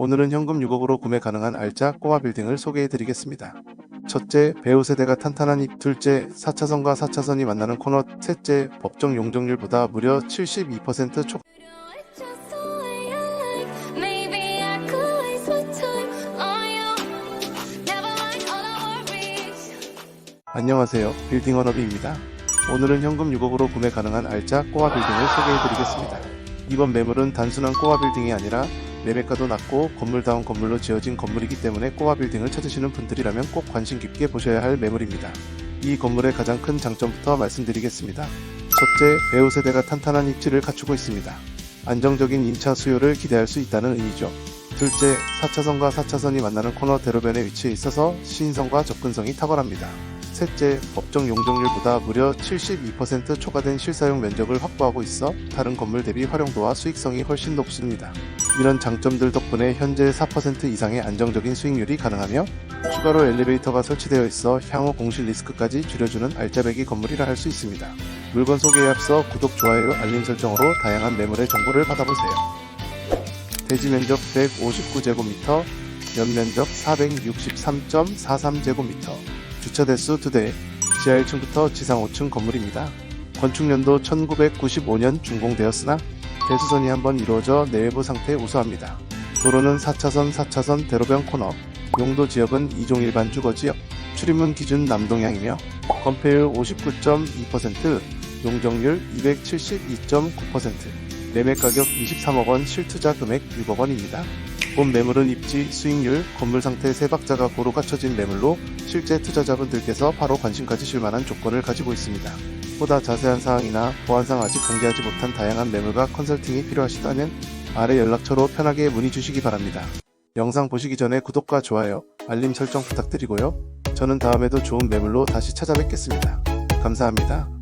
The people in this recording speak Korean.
오늘은 현금 6억으로 구매 가능한 알짜 꼬마 빌딩을 소개해 드리겠습니다. 첫째, 배우 세대가 탄탄한 입. 둘째, 4차선과 4차선이 만나는 코너. 셋째, 법정 용적률보다 무려 72% 촉. Just the way I like. Maybe I could waste my time on you. Never mind all our worries. 안녕하세요. 빌딩 워너비입니다. 오늘은 현금 6억으로 구매 가능한 알짜 꼬마 빌딩을 소개해 드리겠습니다. 이번 매물은 단순한 꼬마 빌딩이 아니라 매매가도 낮고 건물다운 건물로 지어진 건물이기 때문에 꼬마 빌딩을 찾으시는 분들이라면 꼭 관심 깊게 보셔야 할 매물입니다. 이 건물의 가장 큰 장점부터 말씀드리겠습니다. 첫째, 배우 세대가 탄탄한 입지를 갖추고 있습니다. 안정적인 임차 수요를 기대할 수 있다는 의미죠. 둘째, 4차선과 4차선이 만나는 코너 대로변에 위치해 있어서 시인성과 접근성이 탁월합니다. 셋째, 법정 용적률보다 무려 72% 초과된 실사용 면적을 확보하고 있어 다른 건물 대비 활용도와 수익성이 훨씬 높습니다. 이런 장점들 덕분에 현재 4% 이상의 안정적인 수익률이 가능하며 추가로 엘리베이터가 설치되어 있어 향후 공실 리스크까지 줄여주는 알짜배기 건물이라 할 수 있습니다. 물건 소개에 앞서 구독, 좋아요, 알림 설정으로 다양한 매물의 정보를 받아보세요. 대지 면적 159제곱미터, 연면적 463.43제곱미터, 주차 대수 2대, 지하 1층부터 지상 5층 건물입니다. 건축년도 1995년 준공되었으나 대수선이 한번 이루어져 내외부 상태 우수합니다. 도로는 4차선 4차선 대로변 코너, 용도 지역은 이종 일반 주거 지역, 출입문 기준 남동향이며 건폐율 59.2%, 용적률 272.9%, 매매 가격 23억 원, 실투자 금액 6억 원입니다. 본 매물은 입지, 수익률, 건물 상태 세 박자가 고루 갖춰진 매물로 실제 투자자분들께서 바로 관심 가지실 만한 조건을 가지고 있습니다. 보다 자세한 사항이나 보안상 아직 공개하지 못한 다양한 매물과 컨설팅이 필요하시다면 아래 연락처로 편하게 문의 주시기 바랍니다. 영상 보시기 전에 구독과 좋아요, 알림 설정 부탁드리고요. 저는 다음에도 좋은 매물로 다시 찾아뵙겠습니다. 감사합니다.